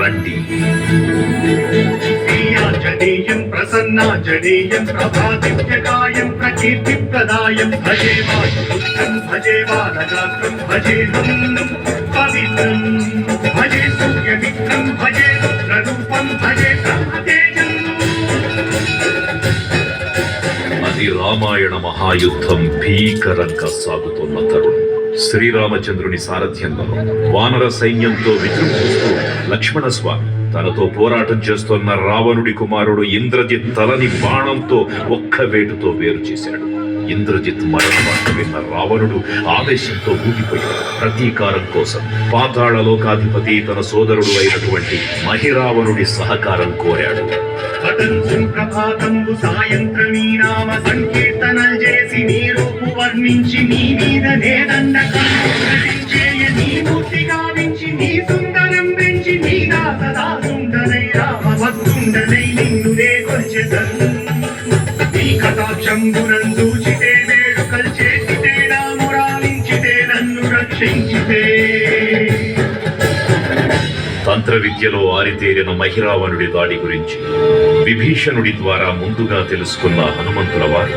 రండి. ప్రసన్న జడేయం ప్రభాదిత్యకాయం ప్రకీర్తి ప్రదాయం. భజే వాయుపుత్రం భజే బాలగాత్రం భజేహం పవిత్రం. భజే సూర్యమిత్రం భజే రుద్రరూపం భజే బ్రహ్మతేజం అది రామాయణ మహాయుద్ధం భీకరంగా సాగుతున్న తరుణం. శ్రీరామచంద్రుని సారథ్యంలో వానర సైన్యంతో విజృంభిస్తూ లక్ష్మణ స్వామి తనతో పోరాటం చేస్తున్న రావణుడి కుమారుడు ఇంద్రజిత్ తలని బాణంతో ఒక్క వేటుతో వేరు చేశాడు. ఇంద్రజిత్ మరణ విన్న రావణుడు ఆవేశంతో ఊగిపోయాడు. ప్రతీకారం కోసం పాతాళ లోకాధిపతి తన సోదరుడు అయినటువంటి మహిరావణుడి సహకారం కోరాడు. పతంజం సాయంత్రమీ నామ వర్ణించి నీ మీద నేదండకాయ నీ మూర్తి గావించి నీ సుందరం పెంచి నీ దాసదా సుందరై రామ భక్తుండనై నిన్ను నే కొల్చెదన్. నీ కటాక్షంబునం చూచితే వేడుకల్ చేసితే నా మురాలించితే నన్ను రక్షించితే. తంత్ర విద్యలో ఆరితేరిన మహిరావణుడి దాడి గురించి విభీషణుడి ద్వారా ముందుగా తెలుసుకున్న హనుమంతుల వారు.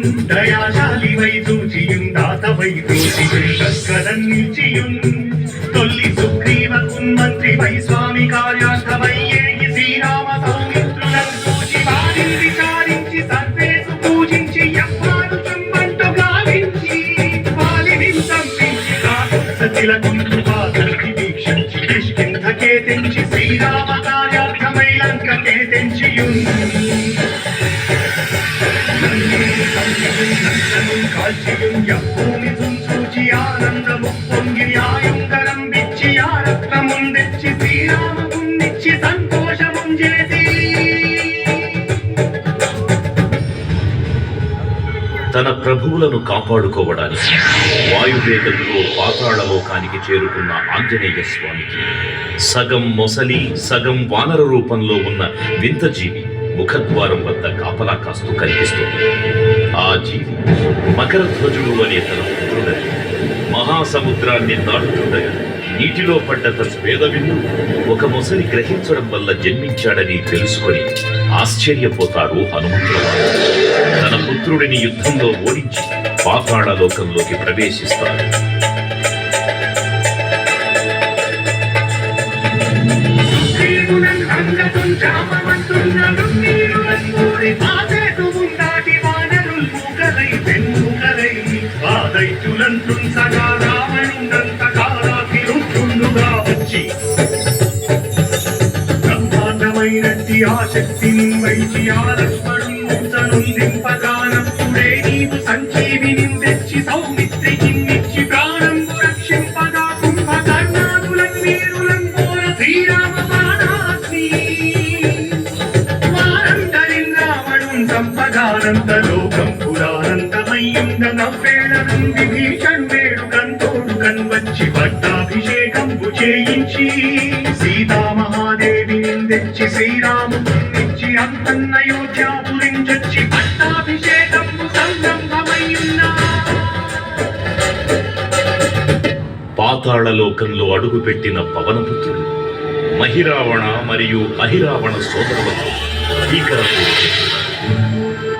వై చూచియుం దాత వై చూచియుం నిల్చియుం తొల్లి సుగ్రీవ కున్మంత్రి వై స్వామి కార్యార్థమై ఏగి శ్రీరామ సౌమిత్రులను చూచి వారిని విచారించి సర్వేసు పూజించి యవ్వాను చెంబంటు గావించి వాలిని సంపించి సతిల కుంకుపాదర్కి వీక్షించి ఆనందము పొంగి ఆయుంగరం విచ్చి ఆ రక్తముం తెచ్చి శ్రీరామమున్నిచ్చి సంతోషముం చేసి తన ప్రభువులను కాపాడుకోవడానికి వాయువేగంతో పాతాళలోకానికి చేరుకున్న ఆంజనేయ స్వామికి సగం మొసలి సగం వానర రూపంలో ఉన్న వింత జీవి ముఖద్వారం వద్ద కాపలా కాస్తూ కనిపిస్తుంది. ఆ జీవి మకర ధ్వజుడు అనే తన పుత్రుడని మహాసముద్రాన్ని దాటుతుండగా నీటిలో పడ్డ తన ఒక మొసలి గ్రహించడం వల్ల జన్మించాడని తెలుసుకొని ఆశ్చర్యపోతారు హనుమంతుల తన పుత్రుడిని యుద్ధంలో ఓడించి పాతాళ లోకంలోకి ప్రవేశిస్తారు. శ్రీగుణం రావణుండంత కాలాకిరుంటుండుగా వచ్చి బ్రహ్మాండమైనట్టి ఆ శక్తిని వైచి ఆ లక్ష్మణుంతను దింపగానప్పుడే నీవు సంజీవిని తెచ్చి సౌమ్య వచ్చి పట్టాభిషేకంబు చేయించి సీతామహాదేవి సీతామహాదేవిని తెచ్చి అంతన్న యోధ్యాపురించొచ్చి పట్టాభిషేకంబు సంరంభమయ్యున్నా. పాతాళ లోకంలో అడుగుపెట్టిన పవనపుత్రుడు మహిరావణ మరియు అహిరావణ సోదరులతో భీకర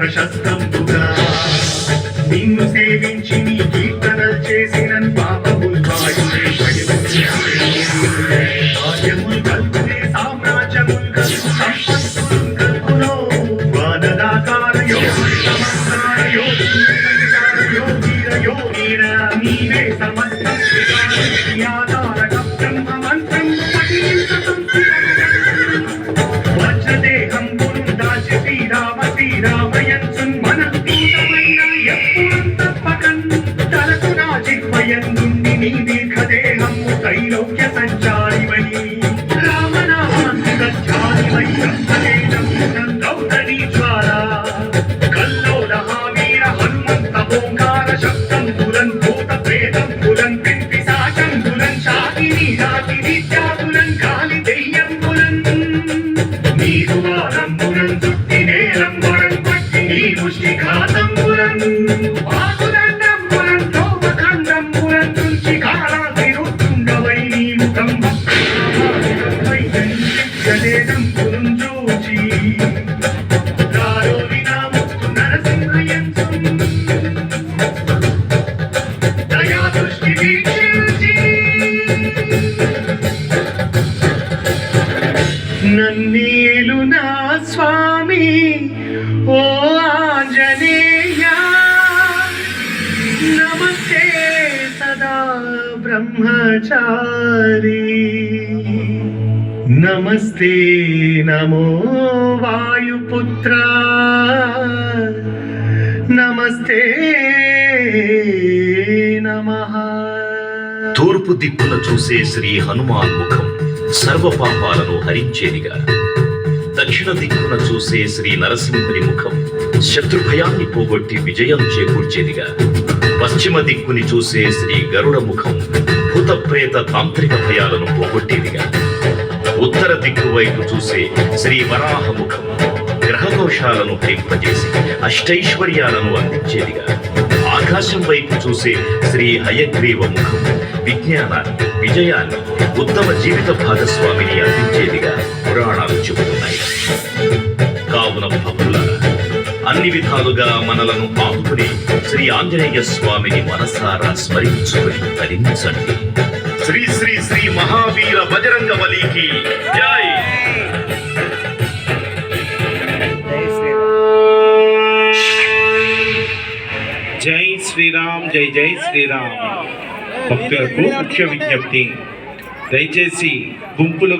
ప్రశస్తంబుగా నిన్ను సేవించి John. నన్నీలు నా స్వామి ఓ ఆంజనేయా బ్రహ్మచారి. నమస్తే నమో వాయుపుత్ర. నమస్తే నమ. తూర్పు దిక్కున చూసే శ్రీ హనుమాన్ ముఖం సర్వ పాపాలను హరించేదిగా. దక్షిణ దిక్కున చూసే శ్రీ నరసింహుని ముఖం శత్రుభయాన్ని పోగొట్టి విజయం చేకూర్చేదిగా. పశ్చిమ దిక్కుని చూసే శ్రీ గరుడ ముఖం భూత ప్రేత తాంత్రిక భయాలను పోగొట్టేదిగా ఉత్తర దిక్కు వైపు చూసే శ్రీ వరాహ ముఖం గ్రహదోషాలను హరింపజేసి అష్టైశ్వర్యాలను అందించేదిగా ఆకాశం వైపు చూసే శ్రీ హయగ్రీవ ముఖం విజ్ఞానాన్ని విజయాన్ని ఉత్తమ జీవిత భాగస్వామిని అందించేదిగా పురాణాలు చెబుతాయి. అన్ని విధాలుగా మనలను ఆపుకుని శ్రీ ఆంజనేయ స్వామిని మనసారా స్మరించుకుని తరించండి. శ్రీ శ్రీ శ్రీ మహావీర బజరంగ బలికి జై! జై శ్రీరామ్ జై జై శ్రీరామ్. భక్తులకు ముఖ్య విజ్ఞప్తి. దయచేసి గుంపులు